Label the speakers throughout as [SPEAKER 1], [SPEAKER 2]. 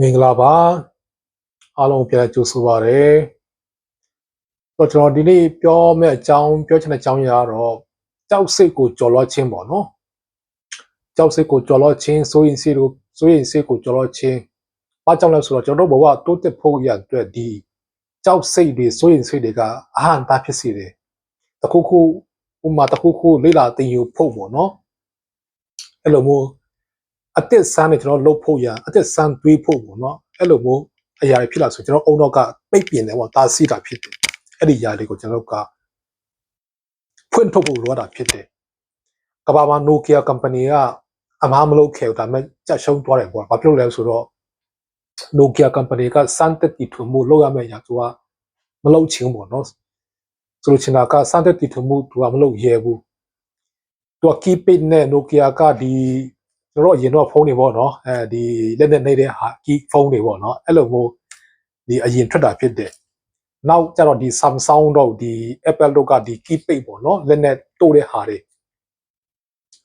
[SPEAKER 1] မင်္ဂလာပါအားလုံးပြန်ကြိုဆိုပါရစေတော့ကျွန်တော်ဒီနေ့ပြောမယ့်အကြောင်းပြောချင်တဲ့အကြောင်းအရာကတော့ကြောက်စိတ်ကိုကြော်လွှတ်ခြင်းပေါ့နော်ကြောက်စိတ်ကိုကြော်လွှတ်ခြင်းစိုးရင်စိတ်ကိုစိုးရင်စိတ်ကိုကြော်လွှတ်ခြင်းဘာကြောင့်လဲဆိုတော့ကျွန်တော်တို့ဘဝတိုးတက်ဖို့ရအတွက်ဒီကြောက်စိတ်တွေစိုးရင်စိတ်တွေကအဟံတာဖြစ်စေတယ်တခုခုဥမာတခုခုလေးလာတင်ယူဖို့ပေါ့နော်အဲ့လိုမျိုး အစ်စ်ဆန်းနဲ့ကျွန်တော်လှုပ်ဖို့ရအစ်စ်ဆန်းတွေးဖို့ပေါ့နော်အဲ့လိုမျိုးအရာတွေဖြစ်လာဆိုကျွန်တော်အုံတော့ကပိတ်ပင်တယ်ပေါ့တာစီတာဖြစ်တယ်အဲ့ဒီຢာတွေကိုကျွန်တော်ကဖွင့်ထုတ်ဖို့လိုအပ်တာဖြစ်တယ်ကဘာမှာ Nokia company ကအမားမလုပ်ခဲ့ဘူးဒါပေမဲ့ကြက်ရှုံးသွားတယ်ပေါ့ဘာဖြစ်လို့လဲဆိုတော့ Nokia company ကစမ်းတက်တီထွမှုလုပ်ရမယ့်ຢာသူကမလုပ်ချင်ဘူးပေါ့နော်ဆိုလိုချင်တာကစမ်းတက်တီထွမှုသူကမလုပ်ရဲဘူးသူက keypad နဲ့ Nokia ကဒီ ကျွန်တော်အရင်တော့ဖုန်းတွေပေါ့နော်အဲဒီလက်နဲ့နေတဲ့ဟာ key ဖုန်းတွေပေါ့နော်အဲ့လိုမျိုးဒီအရင်ထွက်တာဖြစ်တယ်နောက်ကျတော့ဒီ Samsung တော့ဒီ Apple တို့ကဒီ keypad ပေါ့နော်လက်နဲ့တိုးတဲ့ဟာတွေ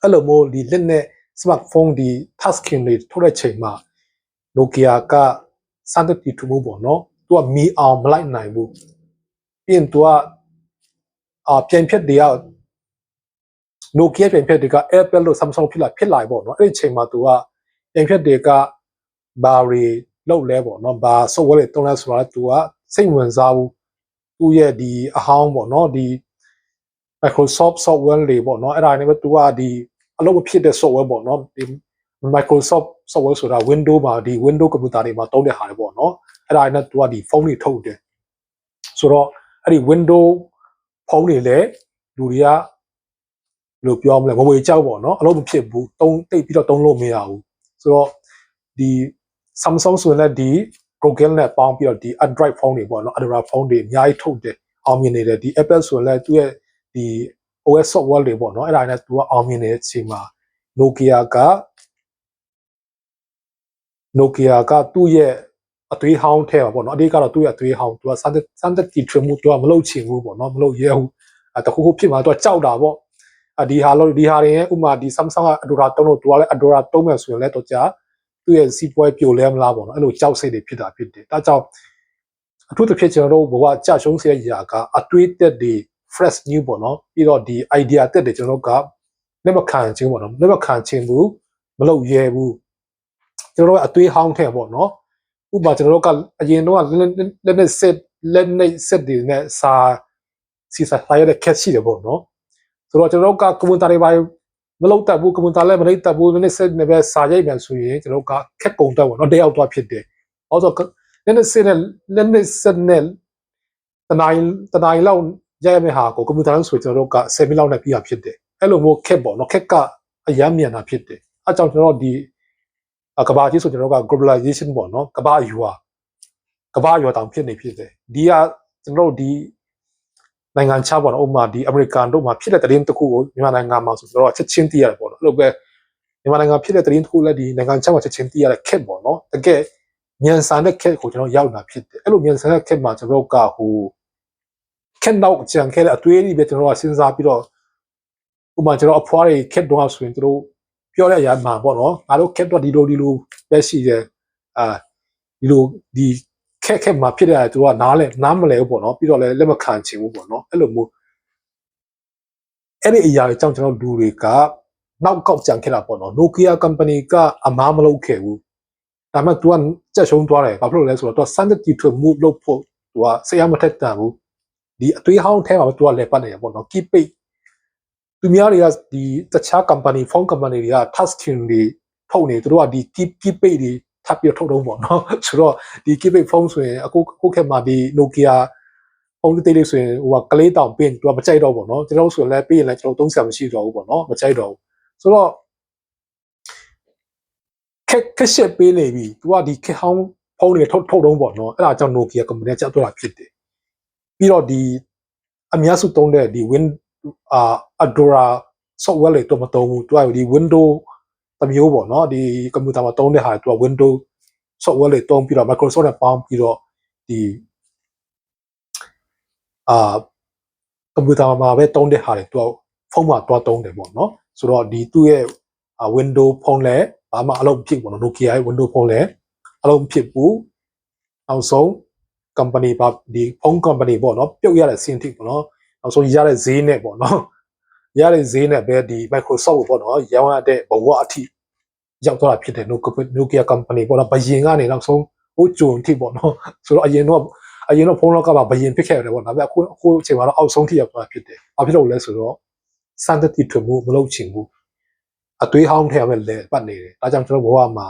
[SPEAKER 1] အဲ့လိုမျိုးဒီလက်နဲ့ smartphone ဒီ touch screen တွေထုတ်တဲ့ချိန်မှာ Nokia ကစမ်းတဲ့တီထူမှုပေါ့နော်သူကမီအောင်မလိုက်နိုင်ဘူးပြီးရင်သူကအာပြန်ဖြတ်တရား Nokia ပြန်ဖြတ်တွေက Apple လို့ Samsung ဖြစ်လာဖြစ်လာပေါ့နော်အဲ့ဒီချိန်မှာသူကပြန်ဖြတ်တွေကဘာတွေလောက်လဲပေါ့နော်ဘာ software တွေတုံးလဲဆိုတော့သူကစိတ်ဝင်စားဘူးသူ့ရဲ့ဒီအဟောင်းပေါ့နော်ဒီ Microsoft software တွေပေါ့နော်အဲ့ဒါနဲ့ပဲသူကဒီအလုပ်မဖြစ်တဲ့ software ပေါ့နော်ဒီ Microsoft software ဆိုတာ Windows မှာဒီ Windows ကွန်ပျူတာတွေမှာသုံးတဲ့ဟာတွေပေါ့နော်အဲ့ဒါနဲ့သူကဒီဖုန်းတွေထုတ်တယ်ဆိုတော့အဲ့ဒီ Windows ဖုန်းတွေလည်းလူတွေက လို့ပြောမလဲမဝေကြောက်ပေါ့နော်အလုပ်မဖြစ်ဘူးတုံးတိတ်ပြီးတော့တုံးလို့မရဘူးဆိုတော့ဒီ Samsung ဆိုရင်လည်းဒီ Google နဲ့ပေါင်းပြီးတော့ဒီ Android ဖုန်းတွေပေါ့နော် Android ဖုန်းတွေအများကြီးထုတ်တယ်အောင်မြင်နေတယ်ဒီ Apple ဆိုရင်လည်းသူ့ရဲ့ဒီ OS software တွေပေါ့နော်အဲ့ဒါနဲ့သူကအောင်မြင်နေတဲ့အချိန်မှာ Nokia က Nokia ကသူ့ရဲ့အသွေးဟောင်းထဲပါပေါ့နော်အဓိကတော့သူ့ရဲ့အသွေးဟောင်းသူကစမ်းတဲ့စမ်းတဲ့တီထွင်မှုသူကမလုပ်ချင်ဘူးပေါ့နော်မလုပ်ရဲဘူးအဲတခုခုဖြစ်မှာသူကကြောက်တာပေါ့အ ဒီဟာလို့ဒီဟာတွေရဲ့ဥမာဒီ Samsung က Adora တုံးလို့သူကလည်း Adora တုံးမယ်ဆိုရင်လည်းတော့ကြာသူ့ရဲ့စီးပွားပြိုလဲမလားပေါ့နော်အဲ့လိုကြောက်စိတ်တွေဖြစ်တာဖြစ်တယ်ဒါကြောင့်အထူးသဖြင့်ကျွန်တော်တို့ဘဝကြရှုံးစေရရာကအတွေးတက်တွေ fresh new ပေါ့နော်ပြီးတော့ဒီ idea တက်တွေကျွန်တော်တို့ကလက်မခံခြင်းပေါ့နော်လက်မခံခြင်းဘူးမလုပ်ရဲဘူးကျွန်တော်တို့အတွေးဟောင်းထဲပေါ့နော်ဥပမာကျွန်တော်တို့ကအရင်တော့လက်နဲ့ set လက်နဲ့ set တွေနဲ့စာစီစာဖိုင်ရတဲ့ catch ရှိတယ်ပေါ့နော် ဆိုတော့ကျွန်တော်တို့ကကွန်ပျူတာတွေပါမလုပ်တတ်ဘူးကွန်ပျူတာလည်းမလုပ်တတ်ဘူးလက်နဲ့ set နဲ့ပဲစာရိုက်ပြန်ဆိုရင်ကျွန်တော်ကခက်ကုန်တတ်ပေါ့နော်တယောက်တော့ဖြစ်တယ်။အော်ဆိုလက်နဲ့ set နဲ့လက်နဲ့ set နဲ့တနိုင်တနိုင်လောက်ရိုက်ရမယ့်ဟာကိုကွန်ပျူတာလို့ဆိုကျွန်တော်တို့က7မိနစ်လောက်နဲ့ပြီးတာဖြစ်တယ်။အဲ့လိုမျိုးခက်ပေါ့နော်ခက်ကအရမ်းမြန်တာဖြစ်တယ်။အဲကြောင့်ကျွန်တော်ဒီကဘာကြီးဆိုကျွန်တော်က globalization ပေါ့နော်ကဘာယူဟာကဘာယူတောင်ဖြစ်နေဖြစ်တယ်။ဒီကကျွန်တော်တို့ဒီ နိုင်ငံခြားပေါ့နော်ဥပမာဒီအမေရိကန်တို့မှာဖြစ်တဲ့သတင်းတစ်ခုကိုမြန်မာနိုင်ငံမှာဆိုတော့ချက်ချင်းသိရတယ်ပေါ့နော်အဲ့လိုပဲမြန်မာနိုင်ငံဖြစ်တဲ့သတင်းတစ်ခုလည်းဒီနိုင်ငံခြားမှာချက်ချင်းသိရတဲ့ခက်ပေါ့နော်တကယ်မြန်ဆန်တဲ့ခက်ကိုကျွန်တော်ရောက်လာဖြစ်တယ်အဲ့လိုမြန်ဆန်တဲ့ခက်မှာကျွန်တော်ကဟိုခက်တော့ကြံခဲ့တဲ့အတွေးကြီးပဲကျွန်တော်ကစဉ်းစားပြီးတော့ဥပမာကျွန်တော်အဖွားတွေခက်တော့ဆိုရင်တို့ပြောတဲ့အရာမှာပေါ့နော်ငါတို့ခက်တော့ဒီလိုဒီလိုပဲရှိတယ်အာဒီလိုဒီခ က်ခက်မှာဖြစ်တဲ့သူကနားလဲနားမလဲဘူးပေါ့နော်ပြီးတော့လည်းလက်မခံချင်ဘူးပေါ့နော်အဲ့လိုမျိုးအဲ့ဒီအရာတွေကြောင့်ကျွန်တော်လူတွေကနောက်ကောက်ကြံခဲ့တာပေါ့နော် Nokia company ကအမားမလုပ်ခဲ့ဘူးဒါပေမဲ့ तू ကကြက်ရှုံးသွားတယ်ဘာဖြစ်လို့လဲဆိုတော့ तू စမ်းတဲ့တီထွင်မှုလုပ်ဖို့ तू ကဆရာမထက်တန်ဘူးဒီအသွေးဟောင်းထဲမှာ तू ကလည်းပတ်နေရပေါ့နော် keep it သူများတွေကဒီတခြား company phone company တွေက touch screen တွေထုတ်နေသူတို့ကဒီ keep keep it တွေထ ပ်ပြီးထုတ်တော့ပေါ့နော်ဆိုတော့ဒီ keep it phone ဆိုရင်အခုအခုခေတ်မှာဒီ Nokia ဖုန်းသေးလေးဆိုရင်ဟိုကကလေးတောင်ပင်သူကမကြိုက်တော့ပေါ့နော်ကျွန်တော်ဆိုရင်လည်းပြီးရင်လည်းကျွန်တော်သုံးဆရာမရှိတော့ဘူးပေါ့နော်မကြိုက်တော့ဘူးဆိုတော့ခက်ခက်ရှက်ပေးနေပြီသူကဒီခက်ဟောင်းဖုန်းတွေထုတ်ထုတ်တော့ပေါ့နော်အဲ့ဒါကြောင့် Nokia company ကကြောက်တော့တာဖြစ်တယ်ပြီးတော့ဒီအများစုသုံးတဲ့ဒီ Win အာ Adora software တွေတော့မသုံးဘူးသူကဒီ Windows တမျိုးပေါ့နော်ဒီကွန်ပျူတာမှာသုံးတဲ့ဟာသူက Windows software တွေသုံးပြီးတော့ Microsoft နဲ့ပေါင်းပြီးတော့ဒီအာကွန်ပျူတာမှာပဲတုံးတဲ့ဟာတွေသူကဖုန်းမှာတွားတုံးတယ်ပေါ့နော်ဆိုတော့ဒီသူ့ရဲ့ Windows ဖုန်းလဲဘာမှအလုပ်ဖြစ်ပေါ့နော် Nokia ရဲ့ Windows ဖုန်းလဲအလုံးဖြစ်ဘူးနောက်ဆုံး company ပါဒီ phone company ပေါ့နော်ပြုတ်ရတဲ့ synthetic ပေါ့နော်နောက်ဆုံးရတဲ့ဈေးနဲ့ပေါ့နော် ရတဲ့ဈေးနဲ့ပဲဒီ Microsoft ကိုပေါ့နော်ရောင်းရတဲ့ဘဝအထိရောက်သွားတာဖြစ်တယ် Nokia company ပေါ့နော်ဘယင်ကနေနောက်ဆုံးဟိုဂျွန်အထိပေါ့နော်ဆိုတော့အရင်တော့အရင်တော့ဖုန်းလောက်ကပါဘယင်ဖြစ်ခဲ့ရတယ်ပေါ့ဒါပေမဲ့အခုအခုအချိန်မှာတော့အောက်ဆုံးထိရောက်သွားတာဖြစ်တယ်။ဘာဖြစ်လို့လဲဆိုတော့စံတတိထွေမှုမလုပ်ချင်ဘူးအသွေးဟောင်းထဲမှာလဲပတ်နေတယ်။ဒါကြောင့်ကျွန်တော်ဘဝမှာ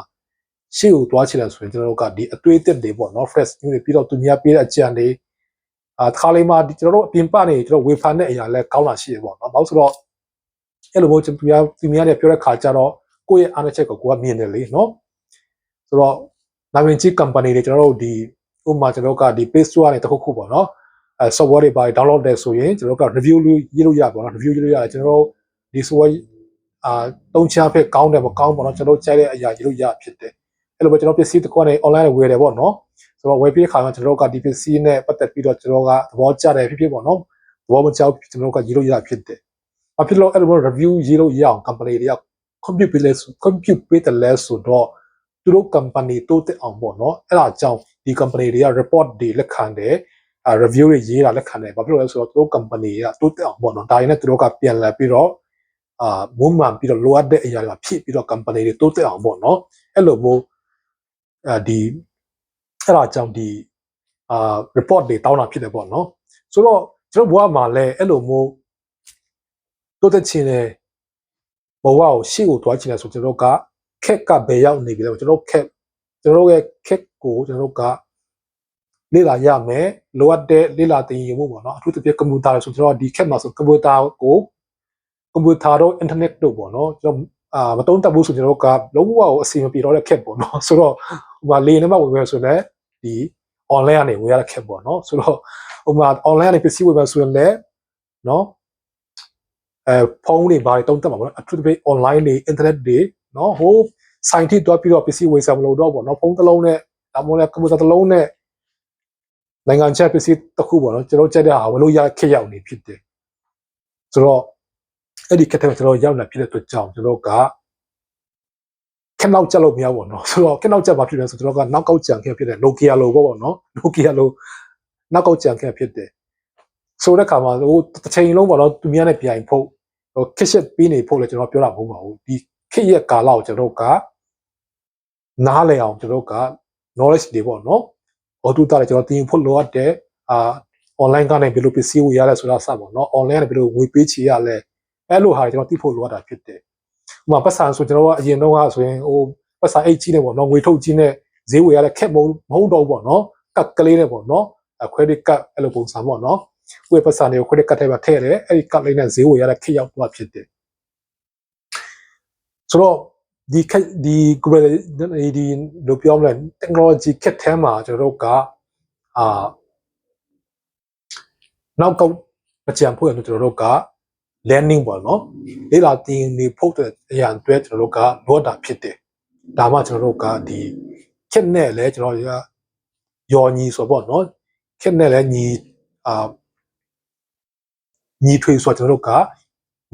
[SPEAKER 1] ရှေ့ကိုသွားချင်တယ်ဆိုရင်ကျွန်တော်တို့ကဒီအသွေးတက်တွေပေါ့နော် fresh new တွေပြီးတော့သူများပေးတဲ့အကြံတွေ အာတစ်ခါလေးမှဒီကျွန်တော်တို့အပြင်ပနေကျွန်တော်ဝေဖန်တဲ့အရာလဲကောင်းလာရှိရပေါ့နော်။ဘာလို့ဆိုတော့အဲ့လိုမျိုးသူများသူများတွေပြောတဲ့ခါကျတော့ကိုယ့်ရဲ့အားနည်းချက်ကိုကိုကမြင်တယ်လေနော်။ဆိုတော့နာမည်ကြီး company တွေကျွန်တော်တို့ဒီဥပမာကျွန်တော်တို့ကဒီ Play Store ကနေတစ်ခုခုပေါ့နော်အဲ software တွေပါ download တယ်ဆိုရင်ကျွန်တော်တို့က review လို့ရေးလို့ရပါတော့ review ရေးလို့ရတယ်ကျွန်တော်တို့ဒီ software အာတုံးချဖက်ကောင်းတယ်မကောင်းပေါ့နော်ကျွန်တော်တို့ကြိုက်တဲ့အရာရေးလို့ရဖြစ်တယ် အဲ့လိုပဲကျွန်တော်ပစ္စည်းတစ်ခုနဲ့ online ဝယ်တယ်ပေါ့နော်ဆိုတော့ဝယ်ပြီးခါမှာကျွန်တော်တို့ကဒီပစ္စည်းနဲ့ပတ်သက်ပြီးတော့ကျွန်တော်ကသဘောကျတယ်ဖြစ်ဖြစ်ပေါ့နော်သဘောမကျဘူးကျွန်တော်တို့ကရေးလို့ရဖြစ်တယ်ဘာဖြစ်လို့အဲ့လို review ရေးလို့ရအောင် company တွေက compute ပေးလဲ compute ပေးတယ်လဲဆိုတော့သူတို့ company တိုးတက်အောင်ပေါ့နော်အဲ့ဒါကြောင့်ဒီ company တွေက report တွေလက်ခံတယ်အာ review တွေရေးတာလက်ခံတယ်ဘာဖြစ်လို့လဲဆိုတော့သူတို့ company ကတိုးတက်အောင်ပေါ့နော်ဒါရင်းနဲ့သူတို့ကပြန်လာပြီးတော့အာမုံမှန်ပြီးတော့လိုအပ်တဲ့အရာတွေဖြည့်ပြီးတော့ company တွေတိုးတက်အောင်ပေါ့နော်အဲ့လိုမျိုး အာဒီအဲ့ဒါကြောင့်ဒီအာ report တွေတောင်းတာဖြစ်တယ်ပေါ့နော်ဆိုတော့ကျွန်တော်ဘဝမှာလည်းအဲ့လိုမျိုးတိုးတက်ခြင်းနဲ့ဘဝကိုရှေ့ကိုတွားချင်တယ်ဆိုကျွန်တော်ကခက်ကဘယ်ရောက်နေပြီလဲကျွန်တော်ခက်ကျွန်တော်ရဲ့ခက်ကိုကျွန်တော်ကလေ့လာရမယ်လိုအပ်တဲ့လေ့လာသင်ယူမှုပေါ့နော်အထူးသဖြင့်ကွန်ပျူတာဆိုကျွန်တော်ဒီခက်မှာဆိုကွန်ပျူတာကိုကွန်ပျူတာတော့အင်တာနက်တို့ပေါ့နော်ကျွန်တော် အာမတုံးတက်ဘူးဆိုကျွန်တော်ကလုံးဝအစီမပြေတော့တဲ့ခက်ပေါ့နော်ဆိုတော့ဟိုမှာလေနေမှာဝင်မယ်ဆိုလည်းဒီ online ကနေဝယ်ရတဲ့ခက်ပေါ့နော်ဆိုတော့ဟိုမှာ online ကနေပစ္စည်းဝယ်မယ်ဆိုရင်လည်းနော်အဲဖုန်းတွေဘာတွေတုံးတက်မှာပေါ့နော်အထူးသဖြင့် online တွေ internet တွေနော်ဟိုဆိုင်ထိတွားပြီးတော့ပစ္စည်းဝယ်စားမလို့တော့ပေါ့နော်ဖုန်းတစ်လုံးနဲ့ဒါမှမဟုတ်လည်းကွန်ပျူတာတစ်လုံးနဲ့နိုင်ငံခြားပစ္စည်းတစ်ခုပေါ့နော်ကျွန်တော်ကြက်တဲ့ဟာဝယ်လို့ရခက်ရောက်နေဖြစ်တယ်ဆိုတော့ အဲ့ဒီခက်ထဲမှာကျွန်တော်ရောက်လာဖြစ်တဲ့အတွက်ကြောင့်ကျွန်တော်ကခက်နောက်ကြက်လို့မရဘူးပေါ့နော်ဆိုတော့ခက်နောက်ကြက်ဘာဖြစ်လဲဆိုတော့ကျွန်တော်ကနောက်ကောက်ကြံခဲ့ဖြစ်တဲ့ Nokia လိုပေါ့ပေါ့နော် Nokia လိုနောက်ကောက်ကြံခဲ့ဖြစ်တယ်ဆိုတဲ့ခါမှာဟိုတစ်ချိန်လုံးပေါ့နော်သူများနဲ့ပြိုင်ဖို့ဟိုခက်ရှက်ပြီးနေဖို့လည်းကျွန်တော်ပြောတာမဟုတ်ပါဘူးဒီခက်ရဲ့ကာလကိုကျွန်တော်ကနားလည်အောင်ကျွန်တော်က knowledge တွေပေါ့နော်ဟောတူတာလည်းကျွန်တော်သင်ဖို့လိုအပ်တဲ့အာ online ကနေဘယ်လိုပစ္စည်းကိုရလဲဆိုတာစပေါ့နော် online ကနေဘယ်လိုငွေပေးချေရလဲ အဲ့လိုဟာတွေကျွန်တော်သိဖို့လိုအပ်တာဖြစ်တယ်ဥပမာပတ်စံဆိုကျွန်တော်ကအရင်တော့ကဆိုရင်ဟိုပတ်စံအိတ်ကြီးနဲ့ပေါ့နော်ငွေထုတ်ကြီးနဲ့ဈေးဝယ်ရတဲ့ခက်မဟုတ်မဟုတ်တော့ပေါ့နော်ကတ်ကလေးနဲ့ပေါ့နော် credit card အဲ့လိုပုံစံပေါ့နော်ကိုယ့်ပတ်စံတွေကို credit card ထဲမှာထည့်တယ်အဲ့ဒီ card လေးနဲ့ဈေးဝယ်ရတဲ့ခက်ရောက်သွားဖြစ်တယ်ဆိုတော့ဒီခက်ဒီ grade ဒီလိုပြောမလဲ technology ခက်ထဲမှာကျွန်တော်တို့ကအာနောက်ကောက်မကြံဖို့ရလို့ကျွန်တော်တို့က learning ပေါ့နော်လေ့လာသင်နေဖို့တဲ့အရာအတွက်ကျွန်တော်တို့ကလိုအပ်တာဖြစ်တယ်ဒါမှကျွန်တော်တို့ကဒီခက်နဲ့လဲကျွန်တော်တို့ကယော်ညီဆိုပေါ့နော်ခက်နဲ့လဲညီအာညီထွေဆိုကျွန်တော်တို့က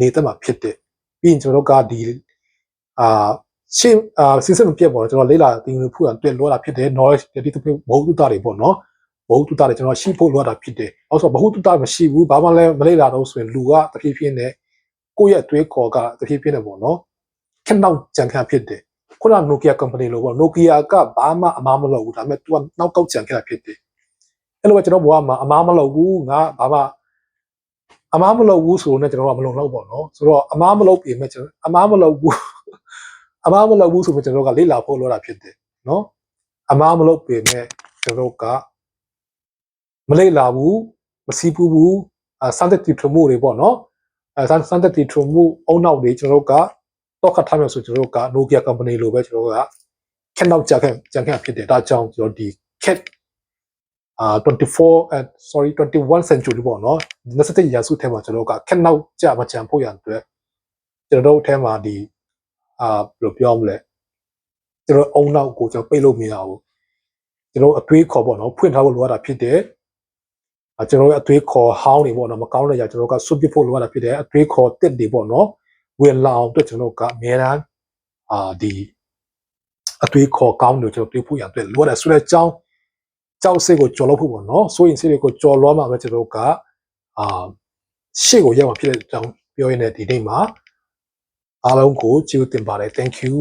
[SPEAKER 1] နေတက်မှာဖြစ်တယ်ပြီးရင်ကျွန်တော်တို့ကဒီအာရှင်းအာစစ်စစ်မပြတ်ပေါ့ကျွန်တော်လေ့လာသင်နေဖို့အတွက်လိုအပ်တာဖြစ်တယ် knowledge ဒီတစ်ခုဘုံတုတာတွေပေါ့နော် ဘဟုတုတတွေကျွန်တော်ရှိဖို့လိုအပ်တာဖြစ်တယ်။အောက်ဆိုဘဟုတုတမရှိဘူးဘာမှလည်းမလေ့လာတော့ဆိုရင်လူကတဖြည်းဖြည်းနဲ့ကိုယ့်ရဲ့အတွေးခေါ်ကတဖြည်းဖြည်းနဲ့ပေါ့နော်ခက်နောက်ကြံခံဖြစ်တယ်။ခုန Nokia company လို့ပေါ့ Nokia ကဘာမှအမားမလုပ်ဘူးဒါပေမဲ့ तू ကနောက်ကောက်ကြံခဲ့တာဖြစ်တယ်။အဲ့လိုပဲကျွန်တော်ဘဝမှာအမားမလုပ်ဘူးငါဘာမှအမားမလုပ်ဘူးဆိုတော့ကျွန်တော်ကမလုံတော့ပေါ့နော်။ဆိုတော့အမားမလုပ်ပြင်မဲ့ကျွန်တော်အမားမလုပ်ဘူးအမားမလုပ်ဘူးဆိုတော့ကျွန်တော်ကလေ့လာဖို့လိုတာဖြစ်တယ်နော်။အမားမလုပ်ပြင်မဲ့ကျွန်တော်က မလိမ့်လာဘူးမစီးပူးဘူးအစမ်းသက်တီထမှုတွေပေါ့နော်အဲစမ်းစမ်းသက်တီထမှုအုံနောက်တွေကျွန်တော်တို့ကတော့ခတ်ထားမယ်ဆိုကျွန်တော်တို့က Nokia company လိုပဲကျွန်တော်တို့ကခက်နောက်ကြခဲ့ကြခဲ့ဖြစ်တယ်ဒါကြောင့်ကျွန်တော်ဒီ cat အာ24 uh, sorry 21 century ပေါ့နော်27ရာစုထဲမှာကျွန်တော်ကခက်နောက်ကြမကြံဖို့ရန်အတွက်ကျွန်တော်တို့အဲမှာဒီအာဘယ်လိုပြောမလဲကျွန်တော်အုံနောက်ကိုကျွန်တော်ပိတ်လို့မရဘူးကျွန်တော်အတွေးခေါ်ပေါ့နော်ဖွင့်ထားဖို့လိုအပ်တာဖြစ်တယ် ကျွန်တော်ရဲ့အသွေးခေါ်ဟောင်းတွေပေါ့နော်မကောင်းတဲ့ຢာကျွန်တော်ကဆွတ်ပစ်ဖို့လိုရတာဖြစ်တယ်အသွေးခေါ်တစ်တွေပေါ့နော်ဝင်လာအောင်အတွက်ကျွန်တော်ကအများအားအာဒီအသွေးခေါ်ကောင်းတယ်ကျွန်တော်တွေးဖို့ရအတွက်လိုရတယ်ဆိုတဲ့အကြောင်းကြောက်စိတ်ကိုကြော်လို့ဖို့ပေါ့နော်ဆိုရင်စိတ်တွေကိုကြော်လွှမ်းမှာပဲကျွန်တော်တို့ကအာရှေ့ကိုရောက်မှာဖြစ်တဲ့အကြောင်းပြောရင်းနဲ့ဒီနေ့မှာအားလုံးကိုကျေးဇူးတင်ပါတယ် thank you